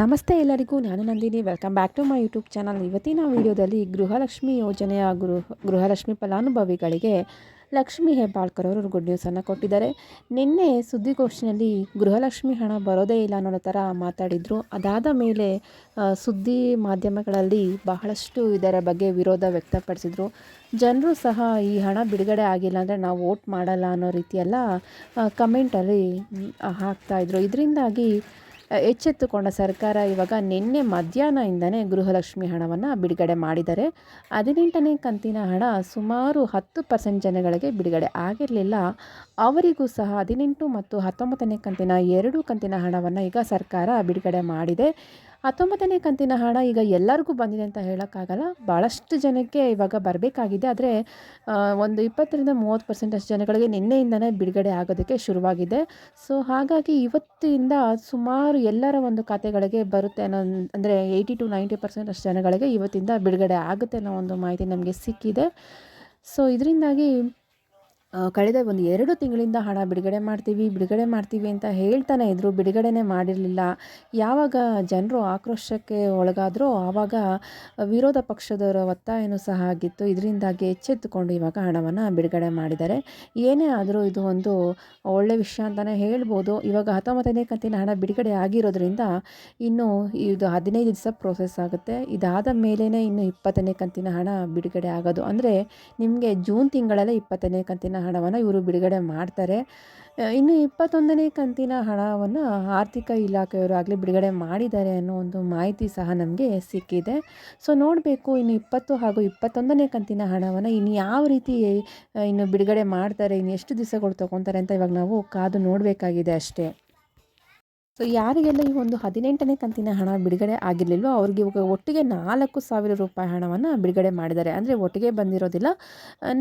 ನಮಸ್ತೆ ಎಲ್ಲರಿಗೂ, ನಾನು Nandini. Welcome back to my YouTube channel ಇವತ್ತಿನ ವಿಡಿಯೋದಲ್ಲಿ ಗೃಹಲಕ್ಷ್ಮಿ ಯೋಜನೆಯ ಗೃಹ, ಗೃಹಲಕ್ಷ್ಮಿ ಫಲಾನುಭವಿಗಳಿಗೆ ಲಕ್ಷ್ಮಿ ಹೆಬ್ಬಾಳ್ಕರ್ ಅವರು ಗುಡ್ ನ್ಯೂಸನ್ನು ಕೊಟ್ಟಿದ್ದಾರೆ. ನಿನ್ನೆ ಸುದ್ದಿಗೋಷ್ಠಿಯಲ್ಲಿ ಗೃಹಲಕ್ಷ್ಮಿ ಹಣ ಬರೋದೇ ಇಲ್ಲ ಅನ್ನೋ ಥರ ಮಾತಾಡಿದರು. ಅದಾದ ಮೇಲೆ ಸುದ್ದಿ ಮಾಧ್ಯಮಗಳಲ್ಲಿ ಬಹಳಷ್ಟು ಇದರ ಬಗ್ಗೆ ವಿರೋಧ ವ್ಯಕ್ತಪಡಿಸಿದರು. ಜನರು ಸಹ ಈ ಹಣ ಬಿಡುಗಡೆ ಆಗಿಲ್ಲ ಅಂದರೆ ನಾವು ವೋಟ್ ಮಾಡಲ್ಲ ಅನ್ನೋ ರೀತಿಯೆಲ್ಲ ಕಮೆಂಟಲ್ಲಿ ಹಾಕ್ತಾಯಿದ್ರು ಇದರಿಂದಾಗಿ ಎಚ್ಚೆತ್ತುಕೊಂಡ ಸರ್ಕಾರ ಇವಾಗ ನಿನ್ನೆ ಮಧ್ಯಾಹ್ನದಿಂದನೇ ಗೃಹಲಕ್ಷ್ಮಿ ಹಣವನ್ನು ಬಿಡುಗಡೆ ಮಾಡಿದ್ದಾರೆ ಹದಿನೆಂಟನೇ ಕಂತಿನ ಹಣ ಸುಮಾರು ಹತ್ತು ಪರ್ಸೆಂಟ್ ಜನಗಳಿಗೆ ಬಿಡುಗಡೆ ಆಗಿರಲಿಲ್ಲ. ಅವರಿಗೂ ಸಹ ಹದಿನೆಂಟು ಮತ್ತು ಹತ್ತೊಂಬತ್ತನೇ ಕಂತಿನ ಎರಡು ಕಂತಿನ ಹಣವನ್ನು ಈಗ ಸರ್ಕಾರ ಬಿಡುಗಡೆ ಮಾಡಿದೆ. ಹತ್ತೊಂಬತ್ತನೇ ಕಂತಿನ ಹಣ ಈಗ ಎಲ್ಲರಿಗೂ ಬಂದಿದೆ ಅಂತ ಹೇಳೋಕ್ಕಾಗಲ್ಲ. ಭಾಳಷ್ಟು ಜನಕ್ಕೆ ಇವಾಗ ಬರಬೇಕಾಗಿದೆ. ಆದರೆ ಒಂದು ಇಪ್ಪತ್ತರಿಂದ ಮೂವತ್ತು ಪರ್ಸೆಂಟ್ ಅಷ್ಟು ಜನಗಳಿಗೆ ನಿನ್ನೆಯಿಂದನೇ ಬಿಡುಗಡೆ ಆಗೋದಕ್ಕೆ ಶುರುವಾಗಿದೆ. ಸೊ, ಹಾಗಾಗಿ ಇವತ್ತಿಂದ ಸುಮಾರು ಎಲ್ಲರ ಒಂದು ಖಾತೆಗಳಿಗೆ ಬರುತ್ತೆ ಅನ್ನೋ, ಅಂದರೆ ಏಯ್ಟಿ ಟು ನೈಂಟಿ ಪರ್ಸೆಂಟ್ ಅಷ್ಟು ಜನಗಳಿಗೆ ಇವತ್ತಿಂದ ಬಿಡುಗಡೆ ಆಗುತ್ತೆ ಅನ್ನೋ ಒಂದು ಮಾಹಿತಿ ನಮಗೆ ಸಿಕ್ಕಿದೆ. ಸೊ, ಇದರಿಂದಾಗಿ ಕಳೆದ ಒಂದು ಎರಡು ತಿಂಗಳಿಂದ ಹಣ ಬಿಡುಗಡೆ ಮಾಡ್ತೀವಿ ಬಿಡುಗಡೆ ಮಾಡ್ತೀವಿ ಅಂತ ಹೇಳ್ತಾನೆ ಇದ್ದರು ಬಿಡುಗಡೆನೇ ಮಾಡಿರಲಿಲ್ಲ. ಯಾವಾಗ ಜನರು ಆಕ್ರೋಶಕ್ಕೆ ಒಳಗಾದರೂ ಆವಾಗ ವಿರೋಧ ಪಕ್ಷದವರ ಒತ್ತಾಯನೂ ಸಹ ಆಗಿತ್ತು. ಇದರಿಂದಾಗಿ ಎಚ್ಚೆತ್ತುಕೊಂಡು ಇವಾಗ ಹಣವನ್ನು ಬಿಡುಗಡೆ ಮಾಡಿದ್ದಾರೆ. ಏನೇ ಆದರೂ ಇದು ಒಂದು ಒಳ್ಳೆಯ ವಿಷಯ ಅಂತಲೇ ಹೇಳ್ಬೋದು. ಇವಾಗ ಹತ್ತೊಂಬತ್ತನೇ ಕಂತಿನ ಹಣ ಬಿಡುಗಡೆ ಆಗಿರೋದ್ರಿಂದ ಇನ್ನು ಇದು ಹದಿನೈದು ದಿವಸ ಪ್ರೋಸೆಸ್ ಆಗುತ್ತೆ. ಇದಾದ ಮೇಲೇ ಇನ್ನು ಇಪ್ಪತ್ತನೇ ಕಂತಿನ ಹಣ ಬಿಡುಗಡೆ ಆಗೋದು. ಅಂದರೆ ನಿಮಗೆ ಜೂನ್ ತಿಂಗಳಲ್ಲೇ ಇಪ್ಪತ್ತನೇ ಕಂತಿನ ಹಣವನ್ನು ಇವರು ಬಿಡುಗಡೆ ಮಾಡ್ತಾರೆ. ಇನ್ನು ಇಪ್ಪತ್ತೊಂದನೇ ಕಂತಿನ ಹಣವನ್ನು ಆರ್ಥಿಕ ಇಲಾಖೆಯವರು ಆಗಲಿ ಬಿಡುಗಡೆ ಮಾಡಿದ್ದಾರೆ ಅನ್ನೋ ಒಂದು ಮಾಹಿತಿ ಸಹ ನಮಗೆ ಸಿಕ್ಕಿದೆ. ಸೊ, ನೋಡಬೇಕು ಇನ್ನು ಇಪ್ಪತ್ತು ಹಾಗೂ ಇಪ್ಪತ್ತೊಂದನೇ ಕಂತಿನ ಹಣವನ್ನು ಇನ್ನು ಯಾವ ರೀತಿ, ಇನ್ನು ಬಿಡುಗಡೆ ಮಾಡ್ತಾರೆ ಇನ್ನು ಎಷ್ಟು ದಿವಸಗಳು ತೊಗೊತಾರೆ ಅಂತ ಇವಾಗ ನಾವು ಕಾದು ನೋಡಬೇಕಾಗಿದೆ ಅಷ್ಟೇ. ಸೊ ಯಾರಿಗೆಲ್ಲ ಈ ಒಂದು ಹದಿನೆಂಟನೇ ಕಂತಿನ ಹಣ ಬಿಡುಗಡೆ ಆಗಿರಲಿಲ್ವೋ ಅವ್ರಿಗೆ ಇವಾಗ ಒಟ್ಟಿಗೆ ನಾಲ್ಕು ಸಾವಿರ ರೂಪಾಯಿ ಹಣವನ್ನು ಬಿಡುಗಡೆ ಮಾಡಿದ್ದಾರೆ. ಅಂದರೆ ಒಟ್ಟಿಗೆ ಬಂದಿರೋದಿಲ್ಲ.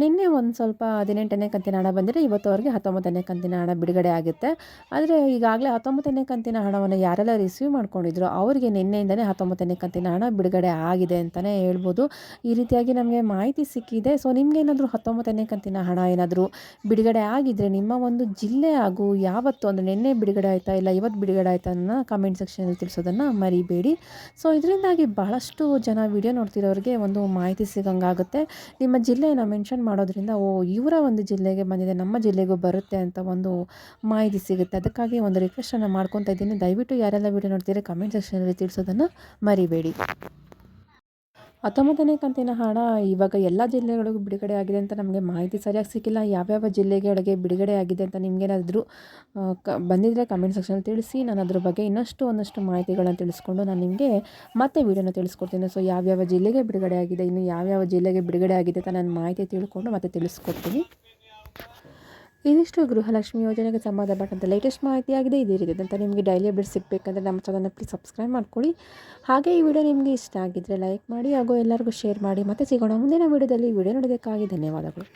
ನಿನ್ನೆ ಒಂದು ಸ್ವಲ್ಪ ಹದಿನೆಂಟನೇ ಕಂತಿನ ಹಣ ಬಂದರೆ ಇವತ್ತು ಅವರಿಗೆ ಹತ್ತೊಂಬತ್ತನೇ ಕಂತಿನ ಹಣ ಬಿಡುಗಡೆ ಆಗುತ್ತೆ. ಆದರೆ ಈಗಾಗಲೇ ಹತ್ತೊಂಬತ್ತನೇ ಕಂತಿನ ಹಣವನ್ನು ಯಾರೆಲ್ಲ ರಿಸೀವ್ ಮಾಡ್ಕೊಂಡಿದ್ರು, ಅವರಿಗೆ ನಿನ್ನೆಯಿಂದಲೇ ಹತ್ತೊಂಬತ್ತನೇ ಕಂತಿನ ಹಣ ಬಿಡುಗಡೆ ಆಗಿದೆ ಅಂತಲೇ ಹೇಳ್ಬೋದು. ಈ ರೀತಿಯಾಗಿ ನಮಗೆ ಮಾಹಿತಿ ಸಿಕ್ಕಿದೆ. ಸೊ ನಿಮಗೇನಾದರೂ ಹತ್ತೊಂಬತ್ತನೇ ಕಂತಿನ ಹಣ ಏನಾದರೂ ಬಿಡುಗಡೆ ಆಗಿದ್ದರೆ ನಿಮ್ಮ ಒಂದು ಜಿಲ್ಲೆ ಹಾಗೂ ಯಾವತ್ತು, ಅಂದರೆ ನಿನ್ನೆ ಬಿಡುಗಡೆ ಆಯಿತಾ ಇಲ್ಲ, ಇವತ್ತು ಬಿಡುಗಡೆ ಆಯಿತಾ ಅನ್ನೋ ಕಮೆಂಟ್ ಸೆಕ್ಷನಲ್ಲಿ ತಿಳಿಸೋದನ್ನು ಮರಿಬೇಡಿ. ಸೊ ಇದರಿಂದಾಗಿ ಬಹಳಷ್ಟು ಜನ ವಿಡಿಯೋ ನೋಡ್ತಿರೋರಿಗೆ ಒಂದು ಮಾಹಿತಿ ಸಿಗಂಗಾಗುತ್ತೆ. ನಿಮ್ಮ ಜಿಲ್ಲೆಯನ್ನು ಮೆನ್ಷನ್ ಮಾಡೋದ್ರಿಂದ, ಓ, ಇವರ ಒಂದು ಜಿಲ್ಲೆಗೆ ಬಂದಿದೆ, ನಮ್ಮ ಜಿಲ್ಲೆಗೂ ಬರುತ್ತೆ ಅಂತ ಒಂದು ಮಾಹಿತಿ ಸಿಗುತ್ತೆ. ಅದಕ್ಕಾಗಿ ಒಂದು ರಿಕ್ವೆಸ್ಟನ್ನು ಮಾಡ್ಕೊತಾ ಇದ್ದೀನಿ. ದಯವಿಟ್ಟು ಯಾರೆಲ್ಲ ವಿಡಿಯೋ ನೋಡ್ತೀರಿ ಕಮೆಂಟ್ ಸೆಕ್ಷನಲ್ಲಿ ತಿಳಿಸೋದನ್ನು ಮರಿಬೇಡಿ. ಹತ್ತೊಂಬತ್ತನೇ ಕಂತಿನ ಹಣ ಇವಾಗ ಎಲ್ಲ ಜಿಲ್ಲೆಗಳಿಗೂ ಬಿಡುಗಡೆ ಆಗಿದೆ ಅಂತ ನಮಗೆ ಮಾಹಿತಿ ಸರಿಯಾಗಿ ಸಿಕ್ಕಿಲ್ಲ. ಯಾವ್ಯಾವ ಜಿಲ್ಲೆಗಳಿಗೆ ಬಿಡುಗಡೆ ಆಗಿದೆ ಅಂತ ನಿಮಗೇನಾದರೂ ಕ ಬಂದಿದ್ದರೆ ಕಮೆಂಟ್ ಸೆಕ್ಷನ್ ತಿಳಿಸಿ. ನಾನು ಅದ್ರ ಬಗ್ಗೆ ಇನ್ನಷ್ಟು ಒಂದಷ್ಟು ಮಾಹಿತಿಗಳನ್ನು ತಿಳಿಸ್ಕೊಂಡು ನಾನು ನಿಮಗೆ ಮತ್ತೆ ವೀಡಿಯೋನ ತಿಳಿಸ್ಕೊಡ್ತೀನಿ. ಸೊ ಯಾವ್ಯಾವ ಜಿಲ್ಲೆಗೆ ಬಿಡುಗಡೆ ಆಗಿದೆ, ಇನ್ನು ಯಾವ್ಯಾವ ಜಿಲ್ಲೆಗೆ ಬಿಡುಗಡೆ ಆಗಿದೆ ಅಂತ ನಾನು ಮಾಹಿತಿ ತಿಳ್ಕೊಂಡು ಮತ್ತೆ ತಿಳಿಸ್ಕೊಡ್ತೀನಿ. ಇದಿಷ್ಟು ಗೃಹಲಕ್ಷ್ಮಿ ಯೋಜನೆಗೆ ಸಂಬಂಧಪಟ್ಟಂಥ ಲೇಟೆಸ್ಟ್ ಮಾಹಿತಿಯಾಗಿದೆ. ಇದೇ ರೀತಿ ಅಂತ ನಿಮಗೆ ಡೈಲಿ ಅಪ್ಡೇಟ್ ಸಿಗಬೇಕಂದ್ರೆ ನಮ್ಮ ಚಾನಲ್ನ ಪ್ಲೀಸ್ ಸಬ್ಸ್ಕ್ರೈಬ್ ಮಾಡ್ಕೊಳ್ಳಿ. ಹಾಗೆ ಈ ವಿಡಿಯೋ ನಿಮಗೆ ಇಷ್ಟ ಆಗಿದ್ದರೆ ಲೈಕ್ ಮಾಡಿ ಹಾಗೂ ಎಲ್ಲರಿಗೂ ಶೇರ್ ಮಾಡಿ. ಮತ್ತೆ ಸಿಗೋಣ ಮುಂದಿನ ವಿಡಿಯೋದಲ್ಲಿ ವಿಡಿಯೋ ನೋಡೋದಕ್ಕಾಗಿ ಧನ್ಯವಾದಗಳು.